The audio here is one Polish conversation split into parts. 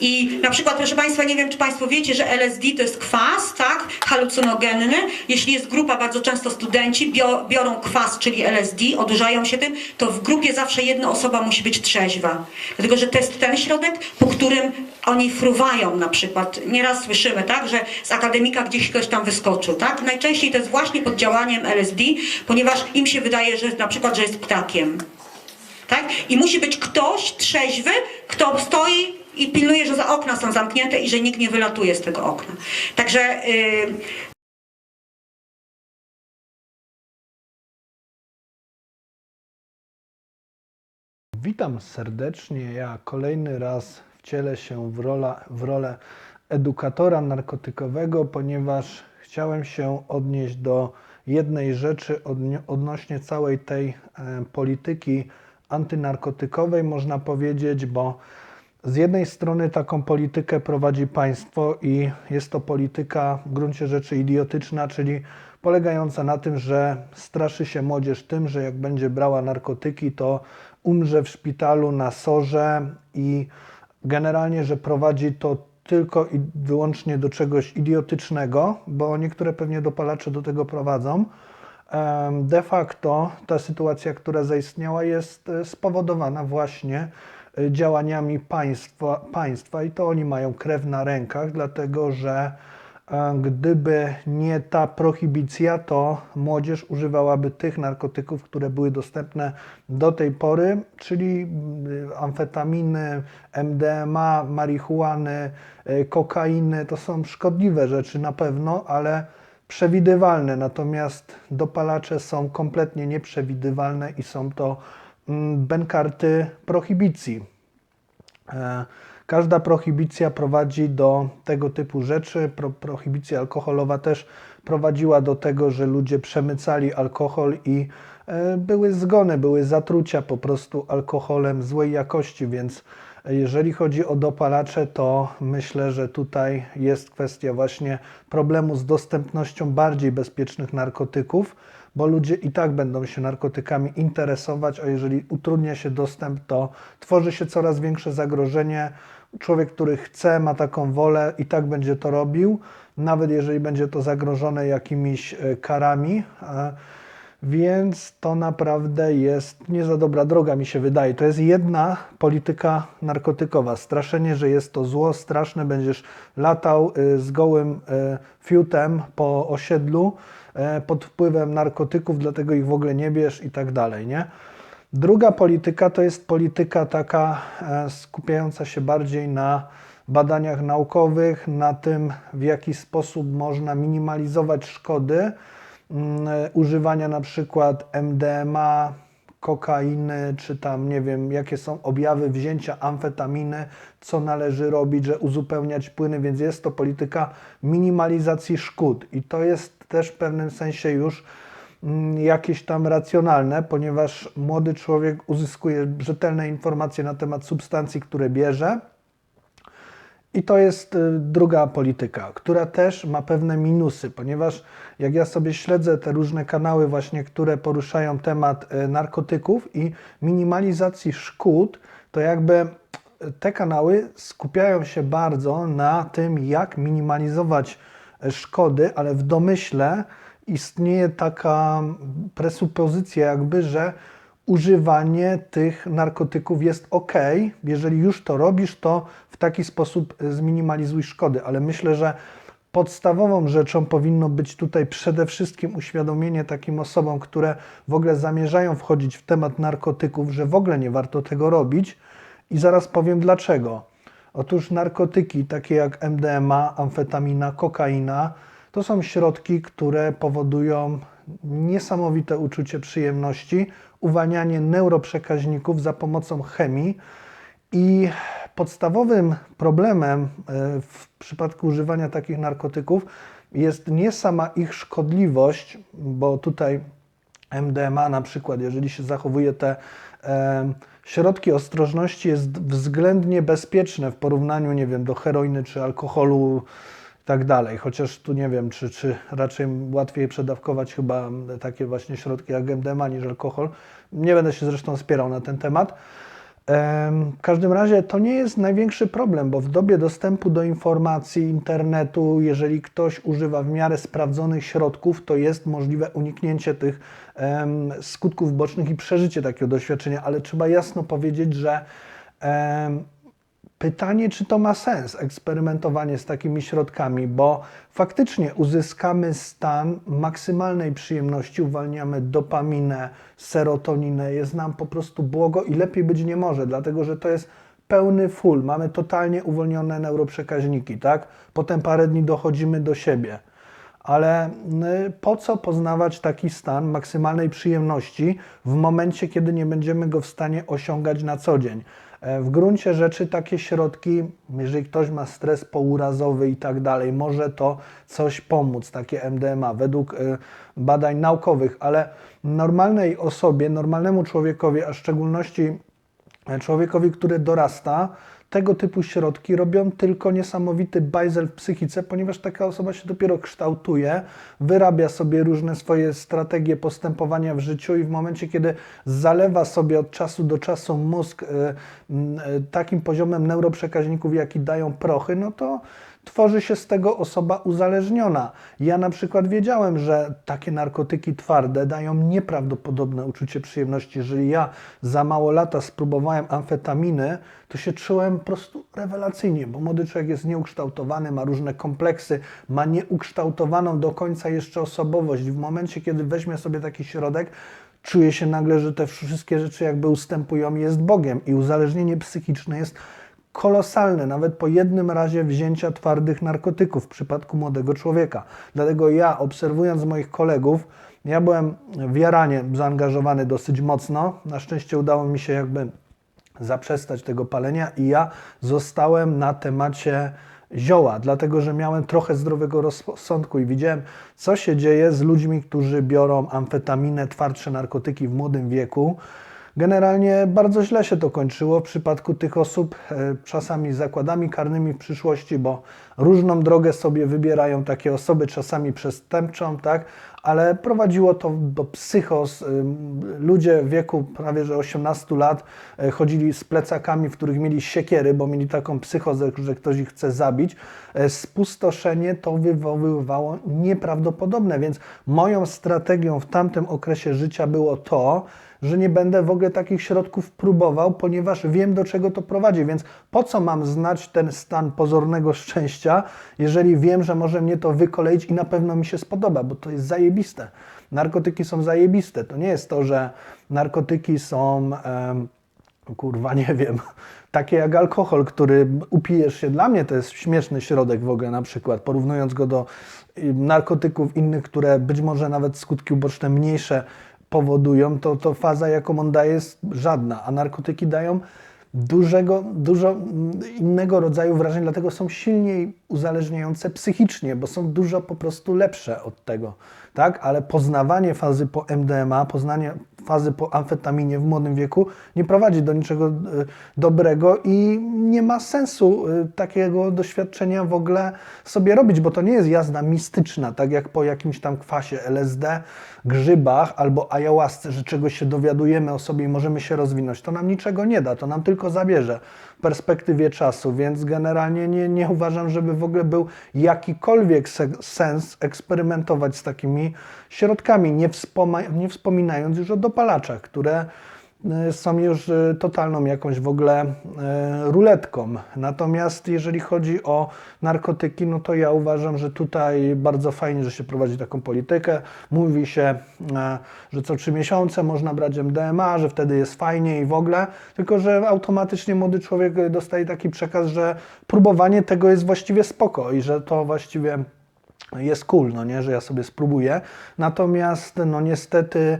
I na przykład, proszę Państwa, nie wiem, czy Państwo wiecie, że LSD to jest kwas, tak, halucynogenny. Jeśli jest grupa, bardzo często studenci bio, biorą kwas, czyli LSD, odurzają się tym, to w grupie zawsze jedna osoba musi być trzeźwa. Dlatego, że to jest ten środek, po którym oni fruwają na przykład. Nieraz słyszymy, tak, że z akademika gdzieś ktoś tam wyskoczył, tak? Najczęściej to jest właśnie pod działaniem LSD, ponieważ im się wydaje, że na przykład, że jest ptakiem. Tak? I musi być ktoś trzeźwy, kto stoi i pilnuje, że za okna są zamknięte i że nikt nie wylatuje z tego okna. Także y, Witam serdecznie. Ja kolejny raz wcielę się w, rola, w rolę edukatora narkotykowego, ponieważ chciałem się odnieść do jednej rzeczy odnośnie całej tej e, polityki antynarkotykowej, można powiedzieć, bo z jednej strony taką politykę prowadzi państwo i jest to polityka w gruncie rzeczy idiotyczna, czyli polegająca na tym, że straszy się młodzież tym, że jak będzie brała narkotyki, to umrze w szpitalu na sorze i generalnie, że prowadzi to tylko i wyłącznie do czegoś idiotycznego, bo niektóre pewnie dopalacze do tego prowadzą. De facto ta sytuacja, która zaistniała, jest e, spowodowana właśnie działaniami państwa, państwa i to oni mają krew na rękach, dlatego że e, gdyby nie ta prohibicja, to młodzież używałaby tych narkotyków, które były dostępne do tej pory, czyli mm, amfetaminy, MDMA, marihuany, e, kokainy. To są szkodliwe rzeczy na pewno, ale przewidywalne, natomiast dopalacze są kompletnie nieprzewidywalne i są to benkarty prohibicji. E, Każda prohibicja prowadzi do tego typu rzeczy. Pro, prohibicja alkoholowa też prowadziła do tego, że ludzie przemycali alkohol i e, były zgony, były zatrucia po prostu alkoholem złej jakości, więc jeżeli chodzi o dopalacze, to myślę, że tutaj jest kwestia właśnie problemu z dostępnością bardziej bezpiecznych narkotyków, bo ludzie i tak będą się narkotykami interesować, a jeżeli utrudnia się dostęp, to tworzy się coraz większe zagrożenie. Człowiek, który chce, ma taką wolę, i tak będzie to robił, nawet jeżeli będzie to zagrożone jakimiś e, karami. e, Więc to naprawdę jest nie za dobra droga, mi się wydaje. To jest jedna polityka narkotykowa. Straszenie, że jest to zło straszne, będziesz latał y, z gołym fiutem po osiedlu pod wpływem narkotyków, dlatego ich w ogóle nie bierz i tak dalej, nie? Druga polityka to jest polityka taka e, skupiająca się bardziej na badaniach naukowych, na tym, w jaki sposób można minimalizować szkody mm, e, używania na przykład MDMA, kokainy, czy tam nie wiem, jakie są objawy wzięcia amfetaminy, co należy robić, że uzupełniać płyny, więc jest to polityka minimalizacji szkód i to jest też w pewnym sensie już mm, jakieś tam racjonalne, ponieważ młody człowiek uzyskuje rzetelne informacje na temat substancji, które bierze. I to jest y, druga polityka, która też ma pewne minusy, ponieważ jak ja sobie śledzę te różne kanały właśnie, które poruszają temat y, narkotyków i minimalizacji szkód, to jakby y, te kanały skupiają się bardzo na tym, jak minimalizować szkody, ale w domyśle istnieje taka presupozycja jakby, że używanie tych narkotyków jest ok. Jeżeli już to robisz, to w taki sposób y, zminimalizuj szkody, ale myślę, że podstawową rzeczą powinno być tutaj przede wszystkim uświadomienie takim osobom, które w ogóle zamierzają wchodzić w temat narkotyków, że w ogóle nie warto tego robić i zaraz powiem dlaczego. Otóż narkotyki takie jak MDMA, amfetamina, kokaina to są środki, które powodują niesamowite uczucie przyjemności, uwalnianie neuroprzekaźników za pomocą chemii. I podstawowym problemem e, w przypadku używania takich narkotyków jest nie sama ich szkodliwość, bo tutaj MDMA na przykład, jeżeli się zachowuje te e, środki ostrożności, jest względnie bezpieczne w porównaniu, nie wiem, do heroiny czy alkoholu tak dalej. Chociaż tu nie wiem, czy, czy raczej łatwiej przedawkować chyba takie właśnie środki jak MDMA niż alkohol. Nie będę się zresztą spierał na ten temat. Em, W każdym razie to nie jest największy problem, bo w dobie dostępu do informacji, internetu, jeżeli ktoś używa w miarę sprawdzonych środków, to jest możliwe uniknięcie tych skutków bocznych i przeżycie takiego doświadczenia, ale trzeba jasno powiedzieć, że Pytanie, czy to ma sens, eksperymentowanie z takimi środkami, bo faktycznie uzyskamy stan maksymalnej przyjemności, uwalniamy dopaminę, serotoninę, jest nam po prostu błogo i lepiej być nie może, dlatego że to jest pełny full, mamy totalnie uwolnione neuroprzekaźniki, tak? Potem parę dni dochodzimy do siebie. Ale y, po co poznawać taki stan maksymalnej przyjemności w momencie, kiedy nie będziemy go w stanie osiągać na co dzień? E, W gruncie rzeczy takie środki, jeżeli ktoś ma stres pourazowy i tak dalej, może to coś pomóc, takie MDMA, według y, badań naukowych, ale normalnej osobie, normalnemu człowiekowi, a w szczególności człowiekowi, który dorasta, tego typu środki robią tylko niesamowity bajzel w psychice, ponieważ taka osoba się dopiero kształtuje, wyrabia sobie różne swoje strategie postępowania w życiu i w momencie, kiedy zalewa sobie od czasu do czasu mózg y, y, takim poziomem neuroprzekaźników, jaki dają prochy, no to tworzy się z tego osoba uzależniona. Ja na przykład wiedziałem, że takie narkotyki twarde dają nieprawdopodobne uczucie przyjemności. Jeżeli ja za mało lata spróbowałem amfetaminy, to się czułem po prostu rewelacyjnie, bo młody człowiek jest nieukształtowany, ma różne kompleksy, ma nieukształtowaną do końca jeszcze osobowość. W momencie, kiedy weźmie sobie taki środek, czuje się nagle, że te wszystkie rzeczy jakby ustępują, jest Bogiem i uzależnienie psychiczne jest kolosalne, nawet po jednym razie wzięcia twardych narkotyków w przypadku młodego człowieka. Dlatego ja, obserwując moich kolegów, ja byłem w jaranie zaangażowany dosyć mocno. Na szczęście udało mi się jakby zaprzestać tego palenia i ja zostałem na temacie zioła, dlatego że miałem trochę zdrowego rozsądku i widziałem, co się dzieje z ludźmi, którzy biorą amfetaminę, twardsze narkotyki w młodym wieku. Generalnie bardzo źle się to kończyło w przypadku tych osób, e, czasami zakładami karnymi w przyszłości, bo różną drogę sobie wybierają takie osoby, czasami przestępczą, tak, ale prowadziło to do psychos. Ym, Ludzie w wieku prawie że 18 lat e, chodzili z plecakami, w których mieli siekiery, bo mieli taką psychozę, że ktoś ich chce zabić. E, Spustoszenie to wywoływało nieprawdopodobne, więc moją strategią w tamtym okresie życia było to, że nie będę w ogóle takich środków próbował, ponieważ wiem, do czego to prowadzi. Więc po co mam znać ten stan pozornego szczęścia, jeżeli wiem, że może mnie to wykoleić i na pewno mi się spodoba, bo to jest zajebiste. Narkotyki są zajebiste. To nie jest to, że narkotyki są. em, kurwa, nie wiem, takie jak alkohol, który upijesz się. Dla mnie to jest śmieszny środek w ogóle, na przykład, porównując go do y, narkotyków innych, które być może nawet skutki uboczne mniejsze powodują, to, to faza, jaką on daje, jest żadna, a narkotyki dają dużego, dużo innego rodzaju wrażeń, dlatego są silniej uzależniające psychicznie, bo są dużo po prostu lepsze od tego, tak? Ale poznawanie fazy po MDMA, poznanie fazy po amfetaminie w młodym wieku nie prowadzi do niczego y, dobrego i nie ma sensu y, takiego doświadczenia w ogóle sobie robić, bo to nie jest jazda mistyczna, tak jak po jakimś tam kwasie LSD, grzybach albo ayahuasce, że czegoś się dowiadujemy o sobie i możemy się rozwinąć. To nam niczego nie da, to nam tylko zabierze w perspektywie czasu, więc generalnie nie, nie uważam, żeby w ogóle był jakikolwiek se- sens eksperymentować z takimi środkami, nie, wspoma- nie wspominając już o dopalaczach, które y, są już y, totalną jakąś w ogóle y, ruletką. Natomiast jeżeli chodzi o narkotyki, no to ja uważam, że tutaj bardzo fajnie, że się prowadzi taką politykę. Mówi się, e, że co trzy miesiące można brać MDMA, że wtedy jest fajnie i w ogóle, tylko że automatycznie młody człowiek dostaje taki przekaz, że próbowanie tego jest właściwie spoko i że to właściwie jest cool, no nie, że ja sobie spróbuję. Natomiast, no niestety,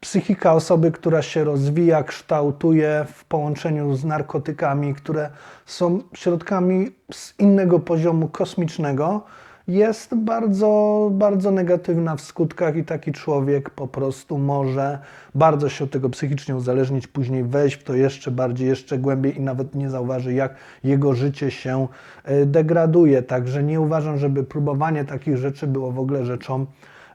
psychika osoby, która się rozwija, kształtuje w połączeniu z narkotykami, które są środkami z innego poziomu kosmicznego, jest bardzo, bardzo negatywna w skutkach i taki człowiek po prostu może bardzo się od tego psychicznie uzależnić, później wejść w to jeszcze bardziej, jeszcze głębiej i nawet nie zauważy, jak jego życie się e, degraduje. Także nie uważam, żeby próbowanie takich rzeczy było w ogóle rzeczą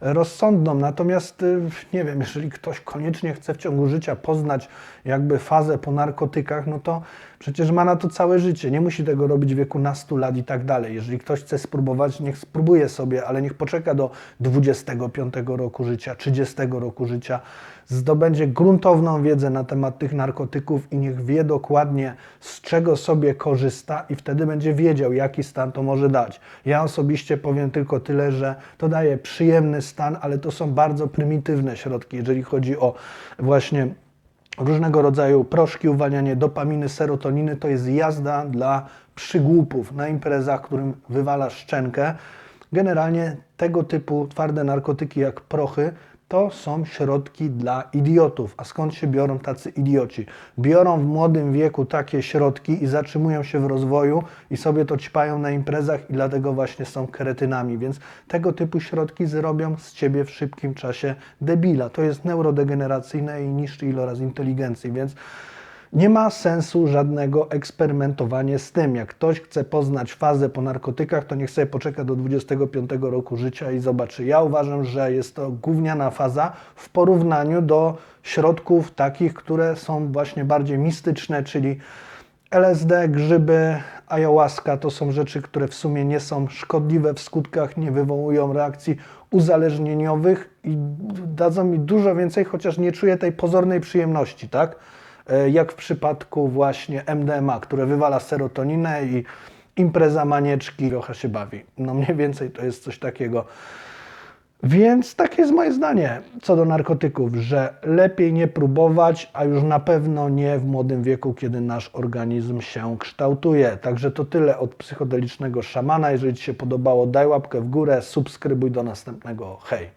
rozsądną. Natomiast y, nie wiem, jeżeli ktoś koniecznie chce w ciągu życia poznać jakby fazę po narkotykach, no to przecież ma na to całe życie. Nie musi tego robić w wieku nastu lat i tak dalej. Jeżeli ktoś chce spróbować, niech spróbuje sobie, ale niech poczeka do 25 roku życia, 30 roku życia, zdobędzie gruntowną wiedzę na temat tych narkotyków i niech wie dokładnie, z czego sobie korzysta i wtedy będzie wiedział, jaki stan to może dać. Ja osobiście powiem tylko tyle, że to daje przyjemny stan, ale to są bardzo prymitywne środki, jeżeli chodzi o właśnie różnego rodzaju proszki, uwalnianie dopaminy, serotoniny, to jest jazda dla przygłupów na imprezach, którym wywala szczękę. Generalnie tego typu twarde narkotyki jak prochy to są środki dla idiotów. A skąd się biorą tacy idioci? Biorą w młodym wieku takie środki i zatrzymują się w rozwoju i sobie to ćpają na imprezach i dlatego właśnie są kretynami. Więc tego typu środki zrobią z ciebie w szybkim czasie debila. To jest neurodegeneracyjne i niszczy iloraz inteligencji, więc nie ma sensu żadnego eksperymentowania z tym. Jak ktoś chce poznać fazę po narkotykach, to niech sobie poczeka do 25 roku życia i zobaczy. Ja uważam, że jest to gówniana faza w porównaniu do środków takich, które są właśnie bardziej mistyczne, czyli LSD, grzyby, ayahuasca to są rzeczy, które w sumie nie są szkodliwe w skutkach, nie wywołują reakcji uzależnieniowych i dadzą mi dużo więcej, chociaż nie czuję tej pozornej przyjemności, tak? E, Jak w przypadku właśnie MDMA, które wywala serotoninę i impreza manieczki trochę się bawi. No mniej więcej to jest coś takiego. Więc takie jest moje zdanie co do narkotyków, że lepiej nie próbować, a już na pewno nie w młodym wieku, kiedy nasz organizm się kształtuje. Także to tyle od psychodelicznego szamana. Jeżeli Ci się podobało, daj łapkę w górę, subskrybuj do następnego. Hej!